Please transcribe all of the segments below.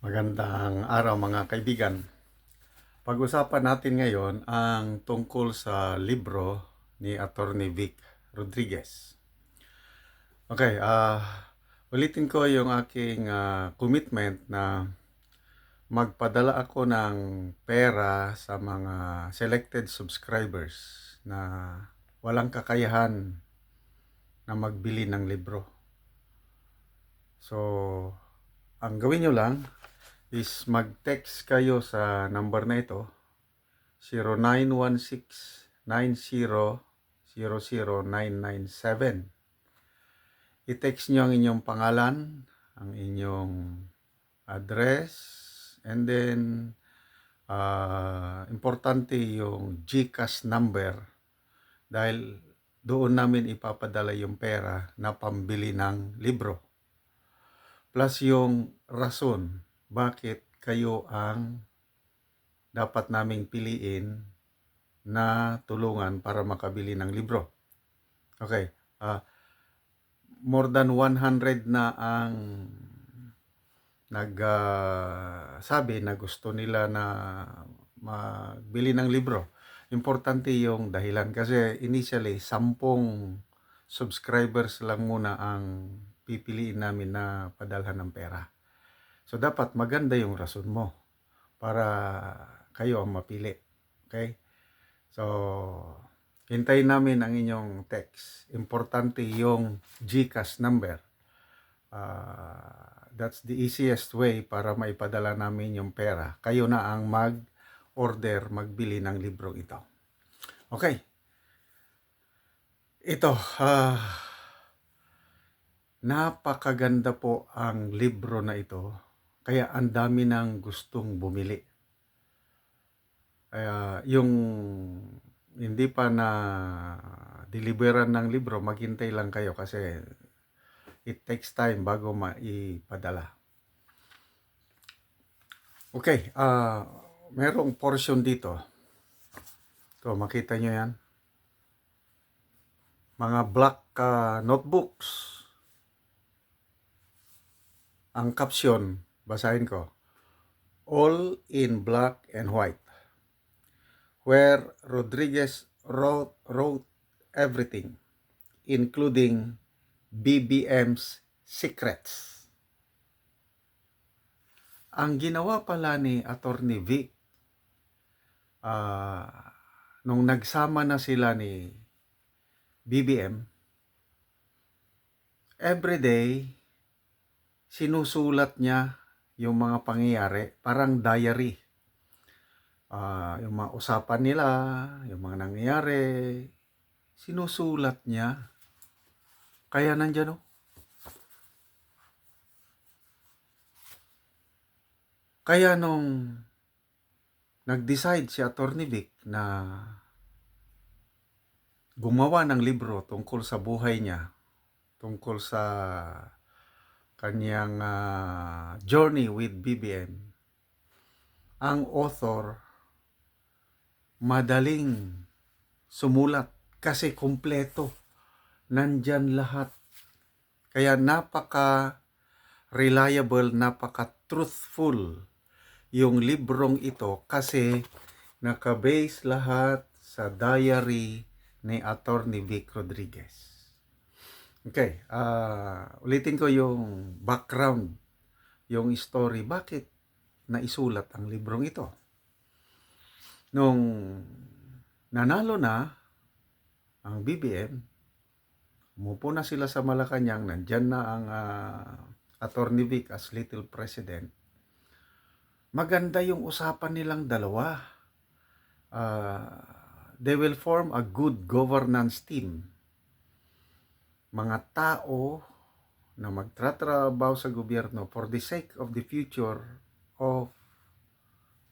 Magandang araw mga kaibigan. Pag-usapan natin ngayon ang tungkol sa libro ni Attorney Vic Rodriguez. Okay, ah ulitin ko yung aking ah, commitment na magpadala ako ng pera sa mga selected subscribers na walang kakayahan na magbili ng libro. So, ang gawin nyo lang is mag-text kayo sa number na ito 0916-9000-997 i-text nyo ang inyong pangalan ang inyong address and then ah, importante yung GCash number. Dahil doon namin ipapadala yung pera na pambili ng libro. Plus yung rason bakit kayo ang dapat naming piliin na tulungan para makabili ng libro. Okay. ah more than 100 na ang nagsabi na gusto nila na magbili ng libro. Importante yung dahilan kasi initially, sampung subscribers lang muna ang pipiliin namin na padalhan ng pera. So dapat maganda yung rason mo para kayo ang mapili. Okay? So hintayin namin ang inyong text. Importante yung GCash number. Ah, that's the easiest way para maipadala namin yung pera. Kayo na ang mag-order, magbili ng librong ito. Okay. Ito, ah, napakaganda po ang libro na ito. Kaya ang dami nang gustong bumili. Kaya yung hindi pa na deliveran ng libro, maghintay lang kayo kasi it takes time bago maipadala. Okay, ah merong portion dito. To, makita nyo yan. Mga black ah, notebooks. Ang caption, basahin ko. All in black and white. Where Rodriguez wrote, wrote everything, including BBM's secrets. Ang ginawa pala ni Attorney Vic, ah, nung nagsama na sila ni BBM, everyday, sinusulat niya yung mga pangyayari, parang diary. Ah, yung mga usapan nila, yung mga nangyayari, sinusulat niya. Kaya nandyan oh. Kaya nung nag-decide si Attorney Vic na gumawa ng libro tungkol sa buhay niya, tungkol sa kanyang ah, journey with BBM, ang author madaling sumulat kasi kumpleto. Nandyan lahat. Kaya napaka reliable, napaka truthful yung librong ito kasi nakabase lahat sa diary ni Attorney Vic Rodriguez. Okay, ah ulitin ko yung background, yung story, bakit naisulat ang librong ito. Nung nanalo na ang BBM, umupo na sila sa Malacanang, nandyan na ang ah, Attorney Vic as Little President. Maganda yung usapan nilang dalawa. Ah, they will form a good governance team. Mga tao na magtratrabaho sa gobyerno for the sake of the future of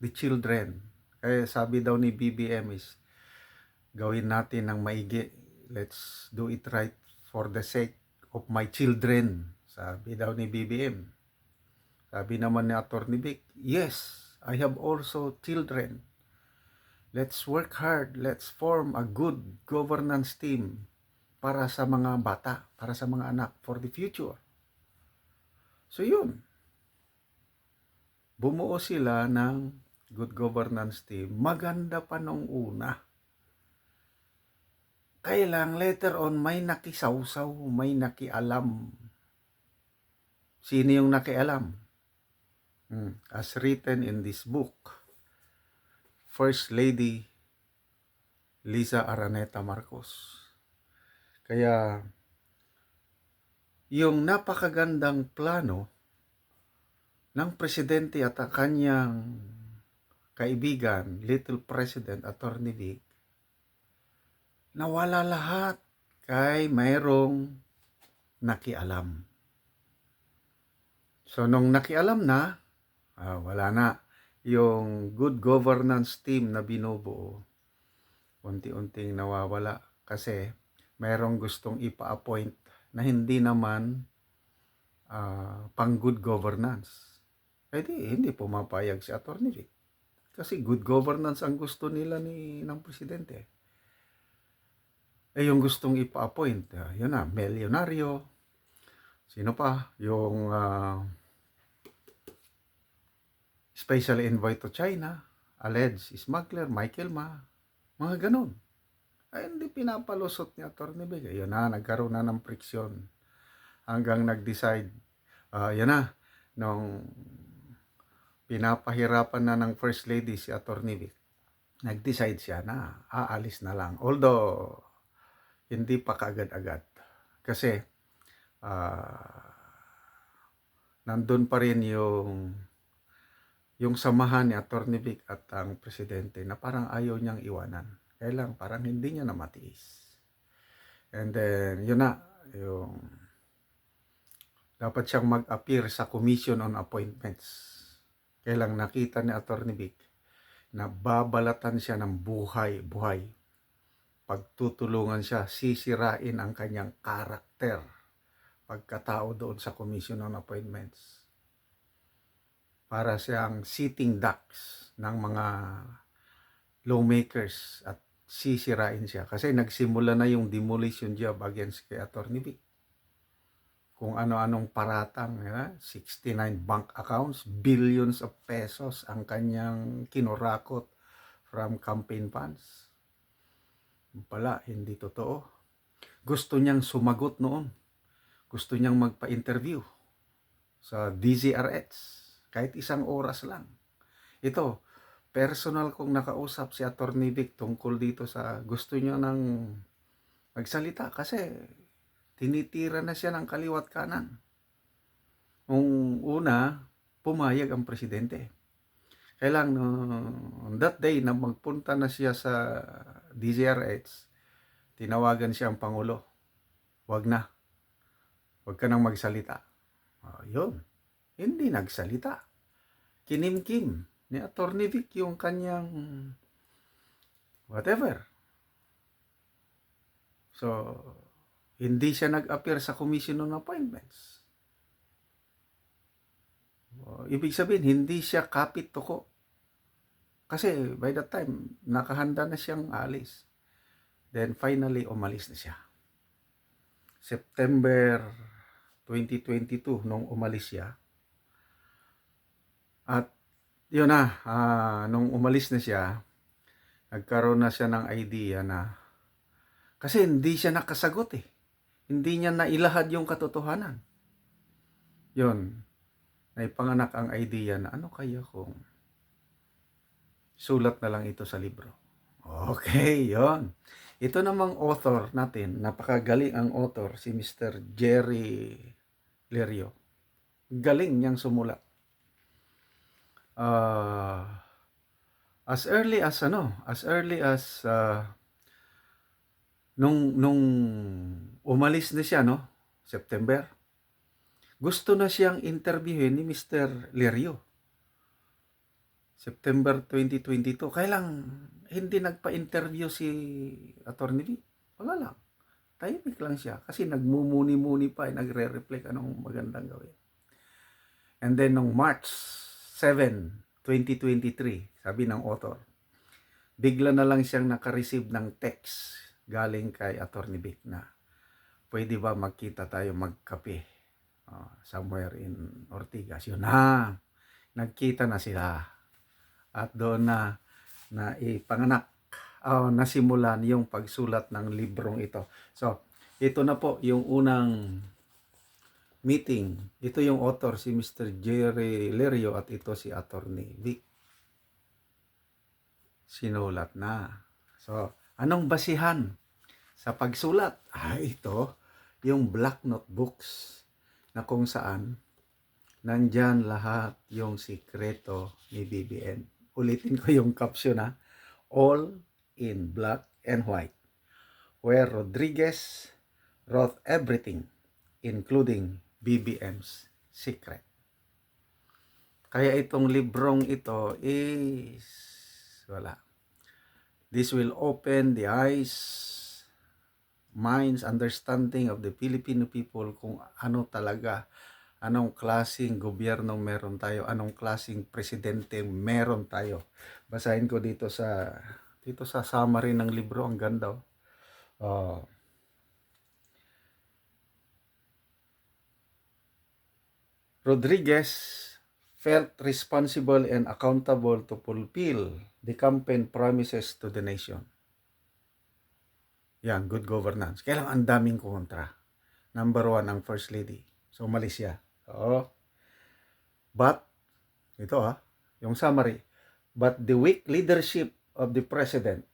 the children. Kaya sabi daw ni BBM is, gawin natin ng maigi. Let's do it right for the sake of my children. Sabi daw ni BBM. Sabi naman ni Attorney Vic, yes, I have also children. Let's work hard. Let's form a good governance team para sa mga bata, para sa mga anak, for the future. So yun. bumuo sila ng good governance team. Maganda pa nung una. Kailang later on may nakisawsaw, may nakialam. Sino yung nakialam? Hmm, As written in this book, First Lady Liza Araneta Marcos. Kaya yung napakagandang plano ng presidente at ang kanyang kaibigan, Little President Attorney Vic, nawala lahat kay mayroong nakialam. So, nung nakialam na, ah, wala na. Yung good governance team na binubuo, unti-unting nawawala kasi mayroong gustong ipa-appoint na hindi naman ah, pang good governance. Eh di, hindi pumapayag si Attorney Vic. Kasi good governance ang gusto nila ni ng presidente. Eh yung gustong ipa-appoint, ah, yun na, milyonaryo, sino pa, yung ah, special envoy to China, alleged smuggler, Michael Ma, mga ganun. Ay, hindi pinapalusot ni Atty. Vic. Ayun na, nagkaroon na ng friksyon. Hanggang nag-decide, ah yan na, nung pinapahirapan na ng First Lady si Atty. Vic, nag-decide siya na aalis na lang. Although, hindi pa kaagad-agad. Kasi, ah nandun pa rin yung yung samahan ni Atty. Vic at ang presidente na parang ayaw niyang iwanan. Kaya lang, parang hindi niya na matiis. And then, yun na, yung dapat siyang mag-appear sa Commission on Appointments. Kaya lang nakita ni Atty. Vic na babalatan siya ng buhay, buhay. Pagtutulungan siya, sisirain ang kanyang karakter pagkatao doon sa Commission on Appointments. Para siyang sitting ducks ng mga lawmakers at sisirain siya. Kasi nagsimula na yung demolition job against kay Atty. Vic. Kung ano-anong paratang, ya, 69 bank accounts, billions of pesos ang kanyang kinurakot from campaign funds. Pala, hindi totoo. Gusto niyang sumagot noon. Gusto niyang magpa-interview sa DZRH kahit isang oras lang. Ito, personal kong nakausap si Attorney Vic tungkol dito sa gusto niya nang magsalita kasi tinitira na siya ng kaliwat kanan. Nung una, pumayag ang presidente. Kailang no, on that day na magpunta na siya sa DZRH, tinawagan siya ang Pangulo. Wag na. Wag ka nang magsalita. Oh, yun. Hindi nagsalita. Kinimkim ni Attorney Vic yung kanyang whatever. So, hindi siya nag-appear sa Commission on Appointments. Oh, ibig sabihin, hindi siya kapit tuko. Kasi by that time, nakahanda na siyang alis. Then finally, umalis na siya. September 2022, nung umalis siya. At yun na, ah, nung umalis na siya, nagkaroon na siya ng idea na kasi hindi siya nakasagot eh. Hindi niya nailahad yung katotohanan. Yun, naipanganak ang idea na ano kaya kung sulat na lang ito sa libro. Okay, yon. Ito namang author natin, napakagaling ang author, si Mr. Jerry Lerio. Galing niyang sumulat. Ah, as early as ano, as early as ah, nung nung umalis na siya no, September. Gusto na siyang interviewin ni Mr. Lerio. September 2022. Kailang hindi nagpa-interview si Attorney Vic. Wala lang. Tahimik lang siya kasi nagmumuni-muni pa, eh, nagre-reflect anong magandang gawin. And then nung March 7, 2023, sabi ng author, bigla na lang siyang nakareceive ng text galing kay Attorney Vic na pwede ba magkita tayo magkape uh, somewhere in Ortigas. Yun na, nagkita na sila. At doon na na ipanganak o nasimulan yung pagsulat ng librong ito. So, ito na po yung unang meeting. Ito yung author si Mr. Jerry Lerio at ito si Attorney Vic. Sinulat na. So, anong basihan sa pagsulat? Ah, ito yung black notebooks na kung saan nandyan lahat yung sikreto ni BBM. Ulitin ko yung caption ha. All in black and white. Where Rodriguez wrote everything, including BBM's secret. Kaya itong librong ito is wala. This will open the eyes, minds, understanding of the Filipino people kung ano talaga, anong klasing gobyerno meron tayo, anong klasing presidente meron tayo. Basahin ko dito sa dito sa summary ng libro, ang ganda. oh. Ah, Rodriguez felt responsible and accountable to fulfill the campaign promises to the nation. Yan, good governance. Kaya lang ang daming kontra. Number one, ang First Lady. So, umalis siya. Oo. But, ito ha, yung summary. But the weak leadership of the President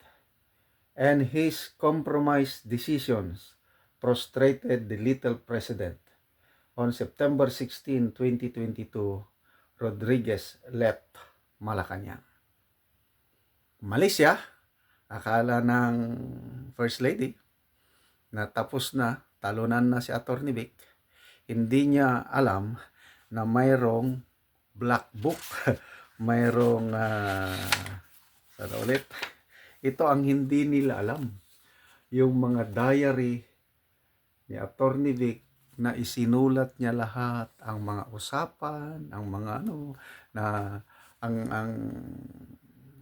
and his compromised decisions prostrated the little President. On September 16, 2022, Rodriguez left Malacanang. Malaysia, akala ng First Lady na tapos na, talunan na si Atty. Vic, hindi niya alam na mayroong black book, mayroong uh, sana ulit, ito ang hindi nila alam. Yung mga diary ni Atty. Vic na isinulat niya lahat ang mga usapan, ang mga ano na ang ang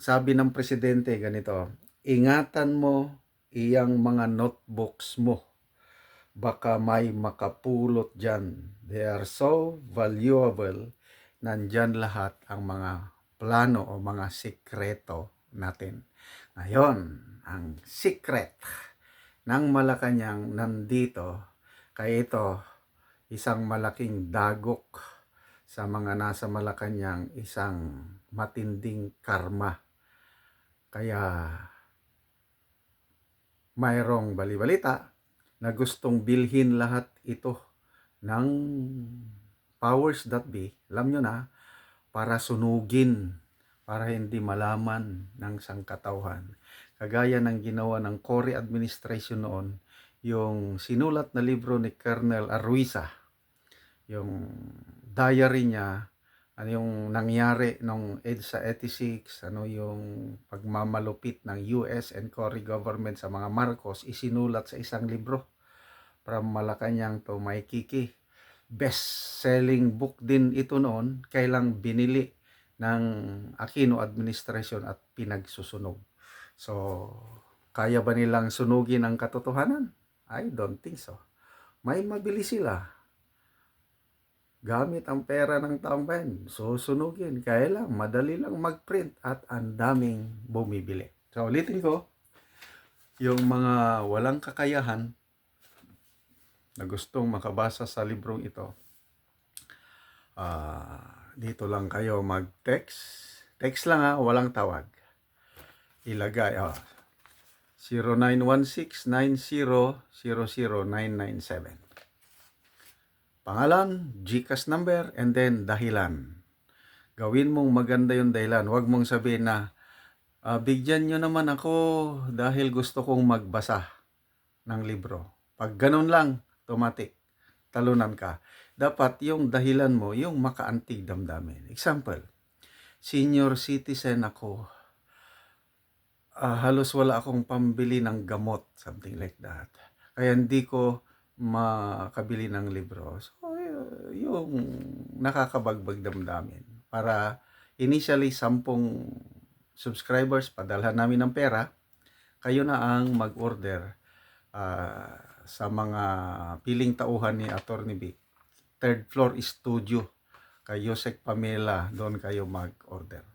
sabi ng presidente ganito, ingatan mo iyang mga notebooks mo. Baka may makapulot dyan. They are so valuable. Nandyan lahat ang mga plano o mga sikreto natin. Ngayon, ang secret ng Malacanang nandito kaya ito, isang malaking dagok sa mga nasa Malacanang, isang matinding karma. Kaya mayroong balibalita na gustong bilhin lahat ito ng powers that be, alam nyo na, para sunugin, para hindi malaman ng sangkatauhan. Kagaya ng ginawa ng Cory administration noon, yung sinulat na libro ni Colonel Arruiza, yung diary niya, ano yung nangyari nung EDSA 86, ano yung pagmamalupit ng US and Cory government sa mga Marcos, isinulat sa isang libro from Malacanang to Maykiki. Best-selling book din ito noon, kailang binili ng Aquino administration at pinagsusunog. So, kaya ba nilang sunugin ang katotohanan? I don't think so. May mabili sila. Gamit ang pera ng taong bayan. Susunugin. Kaya lang, madali lang mag-print at ang daming bumibili. So, ulitin ko, yung mga walang kakayahan na gustong makabasa sa librong ito, ah, dito lang kayo mag-text. Text lang ha, walang tawag. Ilagay, ah, 0916-9000-997. Pangalan, GCash number, and then dahilan. Gawin mong maganda yung dahilan. Huwag mong sabihin na, uh, bigyan nyo naman ako dahil gusto kong magbasa ng libro. Pag ganun lang, automatic, talunan ka. Dapat yung dahilan mo, yung makaantig damdamin. Example, senior citizen ako, uh, halos wala akong pambili ng gamot, something like that. Kaya hindi ko makabili ng libro. So, yung nakakabagbag damdamin. Para initially, sampung subscribers, padalhan namin ng pera, kayo na ang mag-order uh, sa mga piling tauhan ni Attorney Vic. Third floor studio kay Yosek Pamela, doon kayo mag-order.